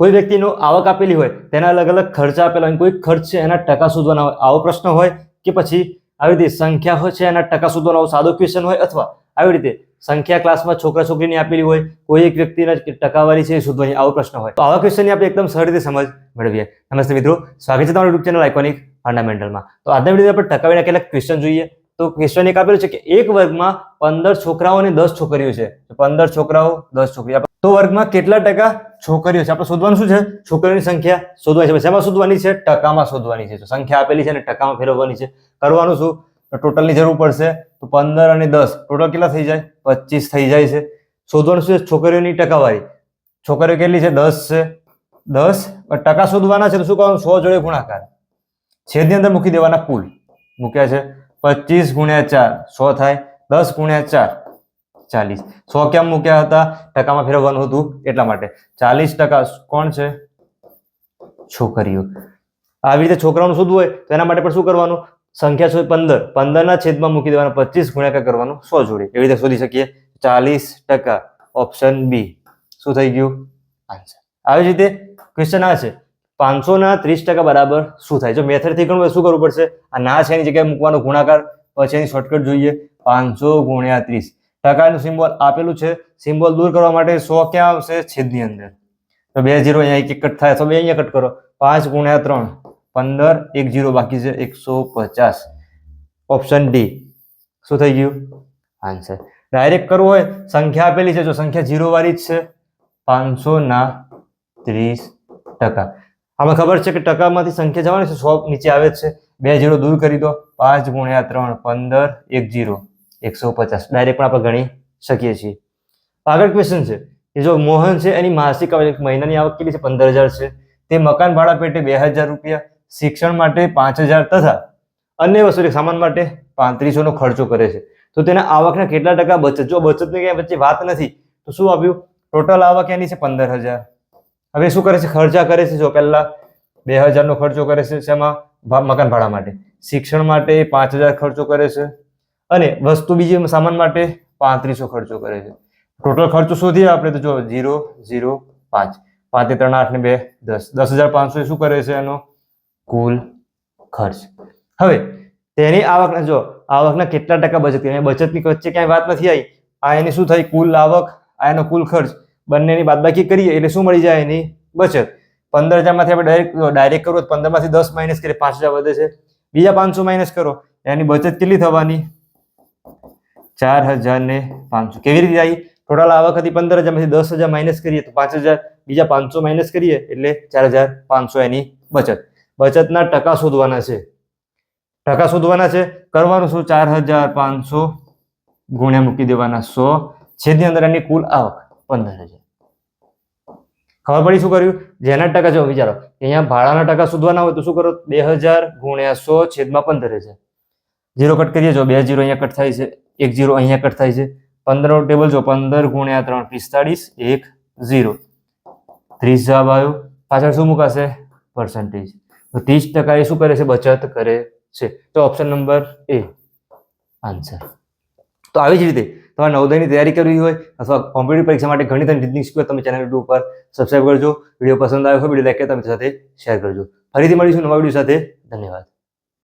કોઈ વ્યક્તિનો આવક આપેલી હોય, તેના અલગ અલગ ખર્ચ આપેલા હોય, કોઈ ખર્ચ છે એના ટકા શોધવાના હોય, આવો પ્રશ્ન હોય કે પછી આવી રીતે સંખ્યા હોય છે એના ટકા શોધવાનો આવો સાદો ક્વેશ્ચન હોય અથવા આવી રીતે સંખ્યા ક્લાસમાં છોકરા છોકરીની આપેલી હોય, કોઈ એક વ્યક્તિના ટકાવારી છે એ શોધવાની આવો પ્રશ્ન હોય. તો આવા ક્વેશ્ચનની આપણે એકદમ સરળ રીતે સમજ મેળવીએ. નમસ્તે મિત્રો, સ્વાગત છે તમારું યુટ્યુબ ચેનલ આઇકોનિક ફંડામેન્ટલમાં તો આજના વીડિયો આપણે ટકાવીના કેટલાક ક્વેશ્ચન જોઈએ. તો ક્વેશ્ચન એક આપેલું છે કે એક વર્ગમાં પંદર છોકરાઓ અને દસ છોકરીઓ છે. પંદર છોકરાઓ, દસ છોકરીઓ. તો વર્ગમાં કેટલા ટકા છોકરીઓ છે. આપણે શોધવાનું શું છે? છોકરીઓની સંખ્યા શોધવાની છે. શેમાં શોધવાની છે? ટકામાં શોધવાની છે. સંખ્યા આપેલી છે અને ટકામાં ફેરવવાની છે. કરવાનું શું? તો ટોટલની જરૂર પડશે. તો પંદર અને દસ. ટોટલ કેટલા થઈ જાય? પચીસ થઈ જાય છે. શોધવાનું શું છે? છોકરીઓની ટકાવારી. છોકરીઓ કેટલી છે? દસ છે. દસ. ટકા શોધવાના છે તો શું કરવાનું? સો જોડે ગુણાકાર. છેદની અંદર મૂકી દેવાના કુલ. મૂક્યા છે. પચીસ ગુણ્યા ચાર. સો થાય. દસ ગુણ્યા ચાર. ચાલીસ. સો કેમ મૂક્યા હતા? ટકામાં ફેરવવાનું હતું એટલા માટે. ચાલીસ ટકા કોણ છે? છોકરીઓ. આવી રીતે છોકરાઓનું શોધવું હોય? તો એના માટે પણ શું કરવાનું? સંખ્યા છે પંદર. પંદરના છેદમાં મૂકી દેવાના પચીસ ગુણ્યાકાર કરવાનું સો જોડે. એવી રીતે શોધી શકીએ. ચાલીસ ટકા. Option B. શું થઈ ગયું? આન્સર. આવી રીતે ક્વેશ્ચન આ છે. પાંચસો ના ત્રીસ ટકા બરાબર શું થાય? જો મેથડથી ઘણું શું કરવું પડશે? આ ના છે એની જગ્યાએ મૂકવાનો ગુણાકાર. પછી એની શોર્ટકટ જોઈએ. પાંચસો ગુણ્યા ત્રીસ. ટકાનું સિમ્બોલ આપેલું છે. સિમ્બોલ દૂર કરવા માટે સો ક્યાં આવશે? છેદની અંદર. તો બે જીરો અહીંયા એક એક કટ થાય, તો બે અહીંયા કટ કરો. પાંચ ગુણ્યા ત્રણ, પંદર, એક જીરો બાકી છે, એકસો પચાસ. Option D. શું થઈ ગયું? આન્સર. ડાયરેક્ટ કરવું હોય, સંખ્યા આપેલી છે, જો સંખ્યા જીરો વાળી જ છે, પાંચસો ના ત્રીસ ટકા. આમાં ખબર છે કે ટકામાંથી સંખ્યા જવાની છે, સો નીચે આવે છે. બે જીરો દૂર કરી દો, પાંચ ગુણ્યા ત્રણ, પંદર, એક જીરો. એકસો પચાસ. ડાયરેક્ટ પણ આપણે ગણી શકીએ છીએ. આગળ ક્વેશ્ચન છે. કે જો મોહન છે, એની માસિક આવક મહિનાની આવક કેટલી છે? પંદર હજાર છે. તે મકાન ભાડા પેટે બે હજાર રૂપિયા, શિક્ષણ માટે પાંચ હજાર તથા અન્ય વસ્તુ સામાન માટે પાંત્રીસોનો ખર્ચો કરે છે. તો તેના આવકના કેટલા ટકા બચત? જો બચતની ક્યાંય વચ્ચે વાત નથી, તો શું આપ્યું? ટોટલ આવક એની છે પંદર હજાર. હવે શું કરે છે? ખર્ચા કરે છે જો પહેલા બે હજારનો ખર્ચો કરે છે શેમાં? મકાન ભાડા માટે. શિક્ષણ માટે પાંચ હજાર ખર્ચો કરે છે. અને વસ્તુ બીજી સામાન માટે પાંત્રીસો ખર્ચો કરે છે. ટોટલ ખર્ચો શોધીએ આપણે તો જો ઝીરો ઝીરો, પાંચ. પાંત્રી ત્રણ, આઠ ને બે, દસ. દસ હજાર પાંચસો શું કરે છે એનો? કુલ ખર્ચ. હવે, તેની આવકના જો, આવકના કેટલા ટકા બચત કરી? બચતની વચ્ચે ક્યાંય વાત નથી આવી. આ એની શું થઈ? કુલ આવક, આ એનો કુલ ખર્ચ. બંનેની બાદબાકી કરીએ એટલે શું મળી જાય એની બચત? પંદર હજારમાંથી આપણે ડાયરેક્ટ ડાયરેક્ટ કરો તો પંદરમાંથી દસ માઇનસ કરીએ, પાંચ હજાર વધે છે. બીજા પાંચસો માઇનસ કરો. એની બચત કેટલી થવાની? ચાર હજાર ને પાંચસો. કેવી રીતે આવી ટોટલ આવક હતી પંદર હજારમાંથી દસ હજાર માઇનસ કરીએ તો પાંચ હજાર. બીજા પાંચસો માઇનસ કરીએ એટલે ચાર હજાર પાંચસો એની બચત. બચતના ટકા શોધવાના છે. ટકા શોધવાના છે. કરવાનું શું? ચાર હજાર પાંચસો ગુણ્યા મૂકી દેવાના સો. છેદની અંદર એની કુલ આવક પંદર હજાર. ખબર પડી શું કર્યું? જેના ટકા જો વિચારો. અહીંયા ભાડાના ટકા શોધવાના હોય તો શું કરો? બે હજાર ગુણ્યા સો છેદમાં પંદર હજાર. જીરો કટ કરીએ જો બે જીરો અહીંયા કટ થાય છે, એક જીરો અહીંયા કટ થાય છે. પંદર નો ટેબલ જો પંદર ગુણ્યા ત્રણ, પિસ્તાળીસ, એક ઝીરો ત્રીસ જવાબ આવ્યો. પાછળ શું મુકાશે? પર્સન્ટેજ તો ત્રીસ ટકા એ શું કરે છે? બચત કરે છે. તો ઓપ્શન નંબર એ આન્સર તો આવી જ રીતે તમારે નવોદયની તૈયારી કરવી હોય અથવા કોમ્પિટિવ પરીક્ષા માટે ઘણી બધી રીતની શીખવા તમે ચેનલ યુટ્યુબ પર સબસ્ક્રાઈબ કરજો. વીડિયો પસંદ આવ્યો હોય વીડિયો લાઈક તમે સાથે શેર કરજો. ફરીથી મળીશું નવા વીડિયો સાથે. ધન્યવાદ.